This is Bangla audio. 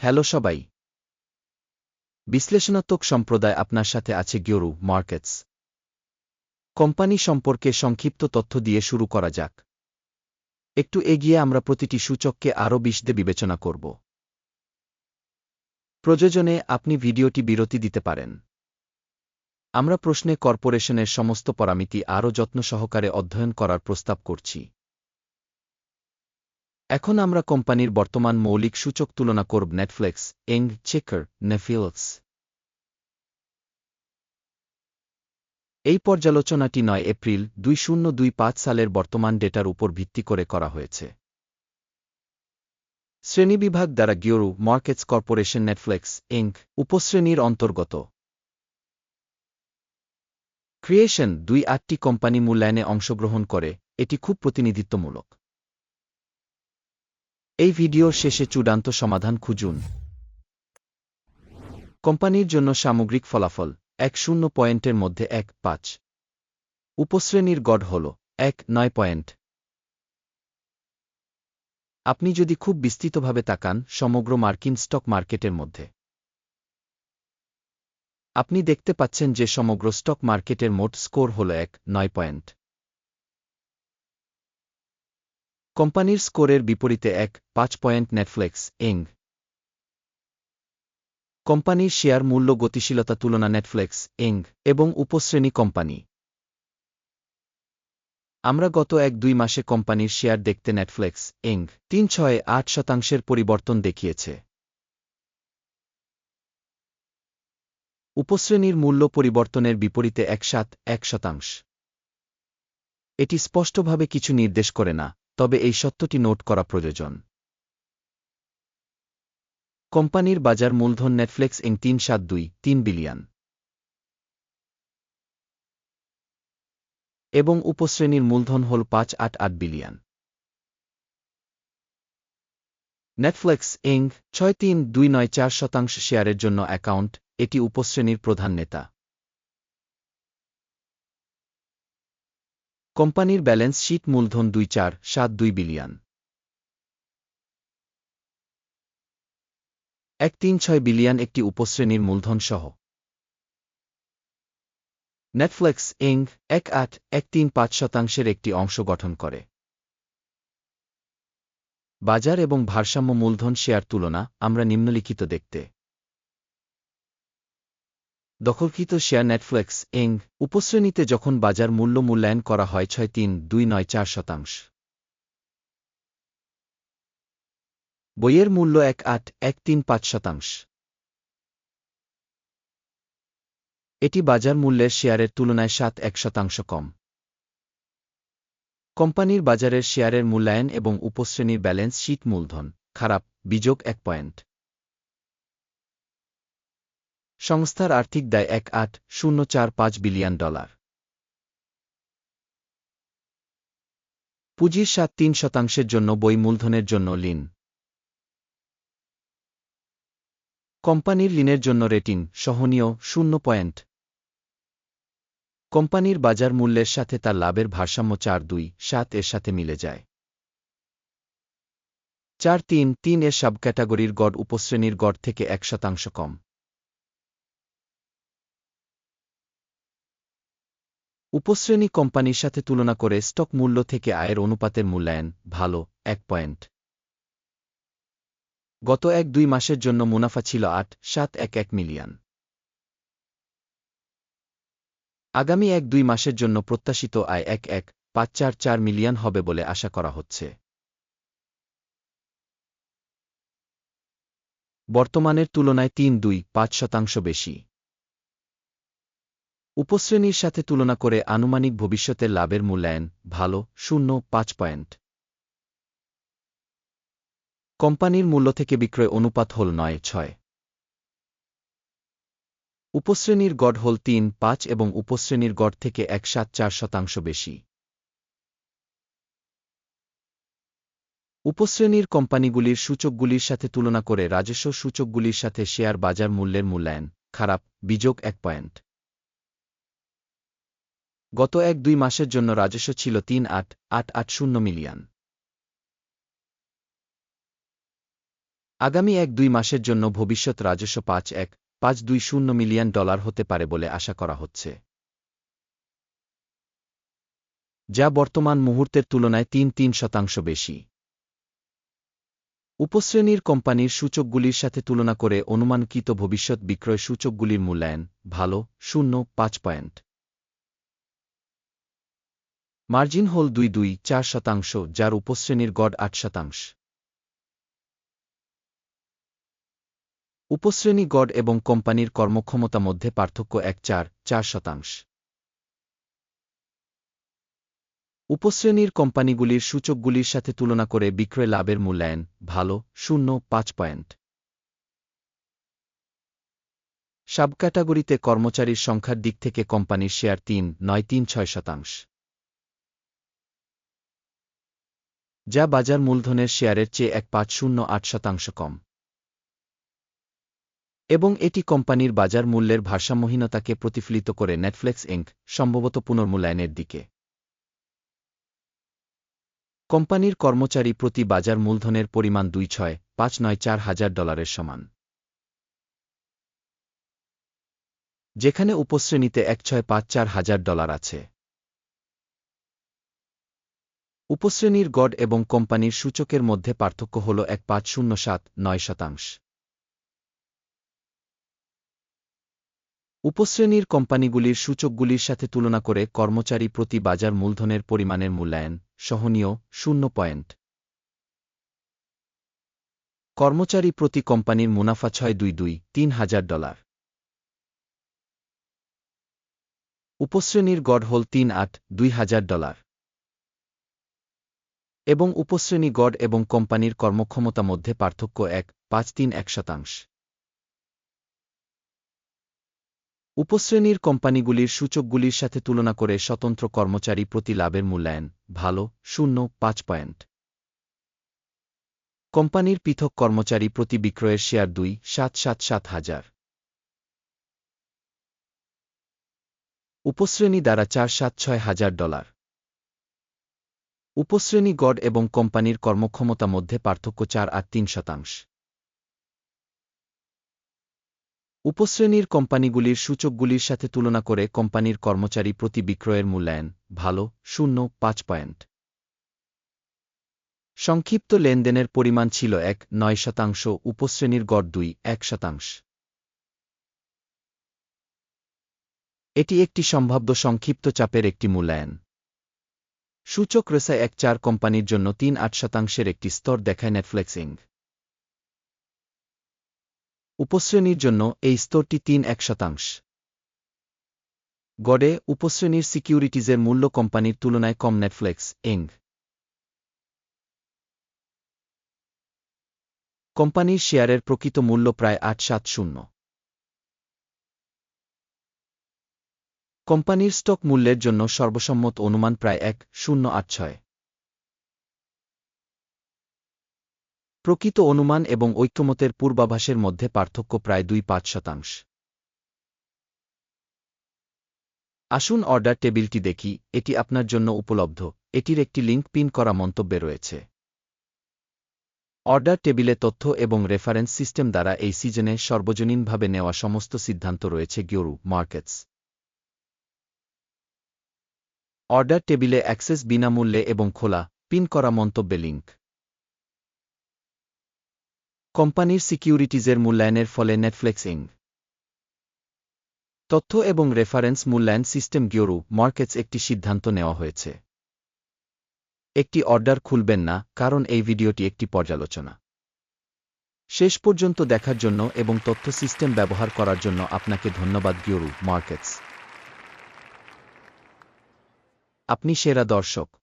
হ্যালো সবাই। বিশ্লেষণাত্মক সম্প্রদায় আপনার সাথে আছে গিওরু মার্কেটস। কোম্পানি সম্পর্কে সংক্ষিপ্ত তথ্য দিয়ে শুরু করা যাক। একটু এগিয়ে আমরা প্রতিটি সূচককে আরও বিশদে বিবেচনা করব। প্রয়োজনে আপনি ভিডিওটি বিরতি দিতে পারেন। আমরা প্রশ্নে কর্পোরেশনের সমস্ত পরামিতি আরও যত্ন সহকারে অধ্যয়ন করার প্রস্তাব করছি। এখন আমরা কোম্পানির বর্তমান মৌলিক সূচক তুলনা করব নেটফ্লিক্স এং চেকার নেফিলস এই পর্যালোচনাটি নয় এপ্রিল দুই শূন্য দুই পাঁচ সালের বর্তমান ডেটার উপর ভিত্তি করে করা হয়েছে। শ্রেণীবিভাগ দ্বারা গিওরু মার্কেটস কর্পোরেশন নেটফ্লিক্স ইঙ্ক উপশ্রেণীর অন্তর্গত। ক্রিয়েশন দুই আটটি কোম্পানি মূল্যায়নে অংশগ্রহণ করে, এটি খুব প্রতিনিধিত্বমূলক। এই ভিডিওর শেষে চূড়ান্ত সমাধান খুঁজুন। কোম্পানির জন্য সামগ্রিক ফলাফল, এক শূন্য পয়েন্টের মধ্যে এক পাঁচ। উপশ্রেণীর গড় হল এক নয় পয়েন্ট। আপনি যদি খুব বিস্তৃতভাবে তাকান, সমগ্র মার্কিন স্টক মার্কেটের মধ্যে। আপনি দেখতে পাচ্ছেন যে সমগ্র স্টক মার্কেটের মোট স্কোর হল এক নয় পয়েন্ট। কোম্পানির স্কোরের বিপরীতে এক, পাঁচ পয়েন্ট নেটফ্লিক্স এং কোম্পানির শেয়ার মূল্য গতিশীলতা তুলনা নেটফ্লিক্স ইং এবং উপশ্রেণী কোম্পানি। আমরা গত এক দুই মাসে কোম্পানির শেয়ার দেখতে নেটফ্লিক্স এং তিন ছয় আট শতাংশের পরিবর্তন দেখিয়েছে। উপশ্রেণীর মূল্য পরিবর্তনের বিপরীতে এক সাত, এক শতাংশ। এটি স্পষ্টভাবে কিছু নির্দেশ করে না। তবে এই সত্যটি নোট করা প্রয়োজন। কোম্পানির বাজার মূলধন নেটফ্লিক্স ইং তিন সাত দুই, তিন বিলিয়ন। এবং উপশ্রেণীর মূলধন হল পাঁচ আট আট বিলিয়ন। নেটফ্লিক্স ইং ছয় তিন দুই নয় চার শতাংশ শেয়ারের জন্য অ্যাকাউন্ট, এটি উপশ্রেণীর প্রধান নেতা। কোম্পানির ব্যালেন্স শীট মূলধন দুই চার, সাত দুই বিলিয়ন। এক তিন ছয় বিলিয়ন একটি উপশ্রেণীর মূলধন সহ। নেটফ্লিক্স ইং এক আট, এক তিন পাঁচ শতাংশের একটি অংশ গঠন করে। বাজার এবং ভারসাম্য মূলধন শেয়ার তুলনা আমরা নিম্নলিখিত দেখতে। দখলকৃত শেয়ার নেটফ্লিক্স এং উপশ্রেণীতে যখন বাজার মূল্য মূল্যায়ন করা হয় ছয় তিন দুই নয় চার শতাংশ। বইয়ের মূল্য এক আট এক তিন পাঁচ শতাংশ। এটি বাজার মূল্যের শেয়ারের তুলনায় সাত এক শতাংশ কম। কোম্পানির বাজারের শেয়ারের মূল্যায়ন এবং উপশ্রেণীর ব্যালেন্স শীট মূলধন, খারাপ, বিযোগ এক পয়েন্ট। সংস্থার আর্থিক দায় এক আট শূন্য চার পাঁচ বিলিয়ন ডলার। পুঁজির সাত তিন শতাংশের জন্য বই মূলধনের জন্য লিন কোম্পানির লিনের জন্য রেটিং সহনীয় শূন্য পয়েন্ট। কোম্পানির বাজার মূল্যের সাথে তার লাভের ভারসাম্য চার দুই সাত এর সাথে মিলে যায়। চার তিন তিন এর সাবক্যাটাগরির গড় উপশ্রেণীর গড় থেকে এক শতাংশ কম। উপশ্রেণী কোম্পানির সাথে তুলনা করে স্টক মূল্য থেকে আয়ের অনুপাতের মূল্যায়ন ভালো, এক পয়েন্ট। গত এক দুই মাসের জন্য মুনাফা ছিল আট, সাত এক এক মিলিয়ন। আগামী এক দুই মাসের জন্য প্রত্যাশিত আয় এক এক পাঁচ চার চার মিলিয়ন হবে বলে আশা করা হচ্ছে। বর্তমানের তুলনায় তিন দুই পাঁচ শতাংশ বেশি। উপশ্রেণীর সাথে তুলনা করে আনুমানিক ভবিষ্যতের লাভের মূল্যায়ন, ভালো, শূন্য, পাঁচ পয়েন্ট। কোম্পানির মূল্য থেকে বিক্রয় অনুপাত হল নয়, ছয়। উপশ্রেণীর গড় হল তিন, পাঁচ এবং উপশ্রেণীর গড় থেকে এক সাত চার শতাংশ বেশি। উপশ্রেণীর কোম্পানিগুলির সূচকগুলির সাথে তুলনা করে রাজস্ব সূচকগুলির সাথে শেয়ার বাজার মূল্যের মূল্যায়ন, খারাপ, বিযোগ এক পয়েন্ট। গত এক দুই মাসের জন্য রাজস্ব ছিল তিন আট, আট, আট, শূন্য মিলিয়ন। আগামী এক দুই মাসের জন্য ভবিষ্যৎ রাজস্ব পাঁচ এক পাঁচ দুই শূন্য মিলিয়ন ডলার হতে পারে বলে আশা করা হচ্ছে। যা বর্তমান মুহূর্তের তুলনায় তিন তিন শতাংশ বেশি। উপশ্রেণীর কোম্পানির সূচকগুলির সাথে তুলনা করে অনুমানকৃত ভবিষ্যৎ বিক্রয় সূচকগুলির মূল্যায়ন ভালো শূন্য পাঁচ পয়েন্ট। মার্জিন হল দুই দুই চার শতাংশ, যার উপশ্রেণীর গড় আট শতাংশ। উপশ্রেণী গড় এবং কোম্পানির কর্মক্ষমতা মধ্যে পার্থক্য এক চার চার শতাংশ। উপশ্রেণীর কোম্পানিগুলির সূচকগুলির সাথে তুলনা করে বিক্রয় লাভের মূল্যায়ন ভালো, শূন্য, পাঁচ পয়েন্ট। সাবক্যাটাগরিতে কর্মচারীর সংখ্যার দিক থেকে কোম্পানির শেয়ার তিন, নয়, তিন, ছয় শতাংশ। যা বাজার মূলধনের শেয়ারের চেয়ে এক পাঁচ শূন্য আট শতাংশ কম। এবং এটি কোম্পানির বাজার মূল্যের ভারসাম্যহীনতাকে প্রতিফলিত করে নেটফ্লিক্স ইঙ্ক সম্ভবত পুনর্মূল্যায়নের দিকে। কোম্পানির কর্মচারী প্রতি বাজার মূলধনের পরিমাণ দুই ছয় পাঁচ নয় চার হাজার ডলারের সমান। যেখানে উপশ্রেণীতে এক ছয় পাঁচ চার হাজার ডলার আছে। উপশ্রেণীর গড় এবং কোম্পানির সূচকের মধ্যে পার্থক্য হল এক পাঁচ শূন্য সাত নয় শতাংশ। উপশ্রেণীর কোম্পানিগুলির সূচকগুলির সাথে তুলনা করে কর্মচারী প্রতি বাজার মূলধনের পরিমাণের মূল্যায়ন সহনীয় শূন্য পয়েন্ট। কর্মচারী প্রতি কোম্পানির মুনাফা ছয় দুই দুই তিন হাজার ডলার। উপশ্রেণীর গড় হল তিন আট দুই হাজার ডলার। এবং উপশ্রেণী গড় এবং কোম্পানির কর্মক্ষমতা মধ্যে পার্থক্য এক, পাঁচ, তিন, এক শতাংশ। উপশ্রেণীর কোম্পানিগুলির সূচকগুলির সাথে তুলনা করে স্বতন্ত্র কর্মচারী প্রতি লাভের মূল্যায়ন ভালো, শূন্য, পাঁচ পয়েন্ট। কোম্পানির পৃথক কর্মচারী প্রতি বিক্রয়ের শেয়ার দুই, সাত সাত সাত হাজার। উপশ্রেণী দ্বারা চার, সাত, ছয় হাজার ডলার। উপশ্রেণী গড় এবং কোম্পানির কর্মক্ষমতা মধ্যে পার্থক্য চার আর তিন শতাংশ। উপশ্রেণীর কোম্পানিগুলির সূচকগুলির সাথে তুলনা করে কোম্পানির কর্মচারী প্রতি বিক্রয়ের মূল্যায়ন ভালো, শূন্য, পাঁচ পয়েন্ট। সংক্ষিপ্ত লেনদেনের পরিমাণ ছিল এক, নয় শতাংশ, উপশ্রেণীর গড় দুই, এক শতাংশ। এটি একটি সম্ভাব্য সংক্ষিপ্ত চাপের একটি মূল্যায়ন। সূচক রেসায় এক চার কোম্পানির জন্য তিন আট শতাংশের একটি স্তর, দেখায় নেটফ্লেক্সিং। উপশ্রেণীর জন্য এই স্তরটি তিন এক শতাংশ। গড়ে উপশ্রেণীর সিকিউরিটিজের মূল্য কোম্পানির তুলনায় কম নেটফ্লেক্স এং কোম্পানির শেয়ারের প্রকৃত মূল্য প্রায় আট সাত শূন্য। কোম্পানির স্টক মূল্যের জন্য সর্বসম্মত অনুমান প্রায় এক, শূন্য আট ছয়। প্রকৃত অনুমান এবং ঐক্যমতের পূর্বাভাসের মধ্যে পার্থক্য প্রায় দুই পাঁচ শতাংশ। আসুন অর্ডার টেবিলটি দেখি, এটি আপনার জন্য উপলব্ধ, এটির একটি লিঙ্ক পিন করা মন্তব্যে রয়েছে। অর্ডার টেবিলে তথ্য এবং রেফারেন্স সিস্টেম দ্বারা এই সিজনে সর্বজনীনভাবে নেওয়া সমস্ত সিদ্ধান্ত রয়েছে গিওরু, মার্কেটস। অর্ডার টেবিলে অ্যাক্সেস বিনামূল্যে এবং খোলা, পিন করা মন্তব্যে লিঙ্ক কোম্পানির সিকিউরিটিজের মূল্যায়নের ফলে নেটফ্লিক্স ইং তথ্য এবং রেফারেন্স মূল্যায়ন সিস্টেম গিওরু মার্কেটস একটি সিদ্ধান্ত নেওয়া হয়েছে। একটি অর্ডার খুলবেন না, কারণ এই ভিডিওটি একটি পর্যালোচনা। শেষ পর্যন্ত দেখার জন্য এবং তথ্য সিস্টেম ব্যবহার করার জন্য আপনাকে ধন্যবাদ গিওরু মার্কেটস। আপনি সেরা দর্শক।